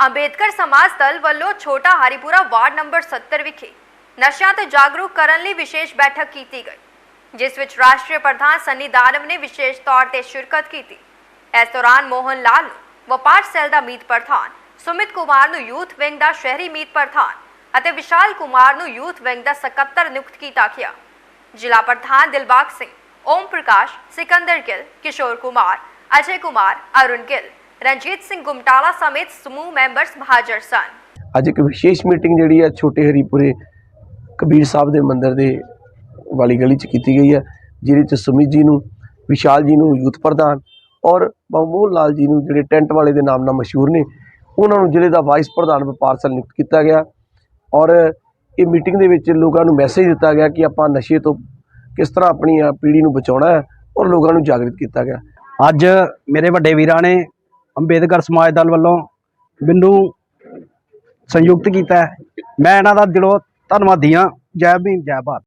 ਅੰਬੇਦਕਰ ਸਮਾਜ ਦਲ ਵੱਲੋਂ ਛੋਟਾ ਹਰੀਪੁਰਾ ਵਾਰਡ ਨੰਬਰ 70 ਵਿਖੇ ਨਸ਼ਿਆਂ ਤੋਂ ਜਾਗਰੂਕ ਕਰਨ ਲਈ ਵਿਸ਼ੇਸ਼ ਬੈਠਕ ਕੀਤੀ ਗਈ ਜਿਸ ਵਿੱਚ ਰਾਸ਼ਟਰੀ ਪ੍ਰਧਾਨ ਸੰਨੀ ਦਾਨਵ ਨੇ ਵਿਸ਼ੇਸ਼ ਤੌਰ ਤੇ ਸ਼ਿਰਕਤ ਕੀਤੀ ਇਸ ਦੌਰਾਨ ਮੋਹਨ ਲਾਲ ਨੂੰ ਵਪਾਰ ਸੈੱਲ ਦਾ ਮੀਤ ਪ੍ਰਧਾਨ ਸੁਮਿਤ ਕੁਮਾਰ ਨੂੰ ਯੂਥ ਵਿੰਗ ਦਾ ਸ਼ਹਿਰੀ ਮੀਤ ਪ੍ਰਧਾਨ ਅਤੇ ਵਿਸ਼ਾਲ ਕੁਮਾਰ ਨੂੰ ਯੂਥ ਵਿੰਗ ਦਾ ਸਕੱਤਰ ਨਿਯੁਕਤ ਕੀਤਾ ਗਿਆ ਜ਼ਿਲ੍ਹਾ ਪ੍ਰਧਾਨ ਦਿਲਬਾਗ ਸਿੰਘ ਓਮ ਪ੍ਰਕਾਸ਼ ਸਿਕੰਦਰ ਗਿੱਲ ਕਿਸ਼ੋਰ ਕੁਮਾਰ ਅਜੇ ਕੁਮਾਰ ਅਰੁਣ ਗਿੱਲ ਰਣਜੀਤ ਸਿੰਘ ਗੁਮਟਾਲਾ ਸਮੇਤ ਸਮੂਹ ਮੈਂਬਰਸ ਹਾਜ਼ਰ ਸਨ। ਅੱਜ ਇੱਕ ਵਿਸ਼ੇਸ਼ ਮੀਟਿੰਗ ਜਿਹੜੀ ਹੈ ਛੋਟੇ ਹਰੀਪੁਰੇ ਕਬੀਰ ਸਾਹਿਬ ਦੇ ਮੰਦਿਰ ਦੇ ਵਾਲੀ ਗਲੀ 'ਚ ਕੀਤੀ ਗਈ ਹੈ ਜਿਹਦੇ 'ਚ ਸੁਮਿਤ ਜੀ ਨੂੰ ਵਿਸ਼ਾਲ ਜੀ ਨੂੰ ਯੂਥ ਪ੍ਰਧਾਨ ਔਰ ਮਹਮੂਦ ਲਾਲ ਜੀ ਨੂੰ ਜਿਹੜੇ ਟੈਂਟ ਵਾਲੇ ਦੇ ਨਾਮ ਨਾਲ ਮਸ਼ਹੂਰ ਨੇ ਉਹਨਾਂ ਨੂੰ ਜ਼ਿਲ੍ਹੇ ਦਾ ਵਾਈਸ ਪ੍ਰਧਾਨ ਵਪਾਰ ਸੈੱਲ ਨਿਯੁਕਤ ਕੀਤਾ ਗਿਆ ਔਰ ਇਹ ਮੀਟਿੰਗ ਦੇ ਵਿੱਚ ਲੋਕਾਂ ਨੂੰ ਮੈਸੇਜ ਦਿੱਤਾ ਗਿਆ ਕਿ ਆਪਾਂ ਨਸ਼ੇ ਤੋਂ ਕਿਸ ਤਰ੍ਹਾਂ ਆਪਣੀ ਪੀੜ੍ਹੀ ਨੂੰ ਬਚਾਉਣਾ ਹੈ ਔਰ ਲੋਕਾਂ ਨੂੰ ਜਾਗਰਿਤ ਕੀਤਾ ਗਿਆ। ਅੱਜ ਮੇਰੇ ਵੱਡੇ ਵੀਰਾਂ ਨੇ ਅੰਬੇਦਕਰ ਸਮਾਜ ਦਲ ਵੱਲੋਂ ਮੈਨੂੰ ਸੰਯੁਕਤ ਕੀਤਾ ਮੈਂ ਇਹਨਾਂ ਦਾ ਦਿਲੋਂ ਧੰਨਵਾਦੀ ਹਾਂ। ਜੈ ਭੀਮ, ਜੈ ਭਾਰਤ।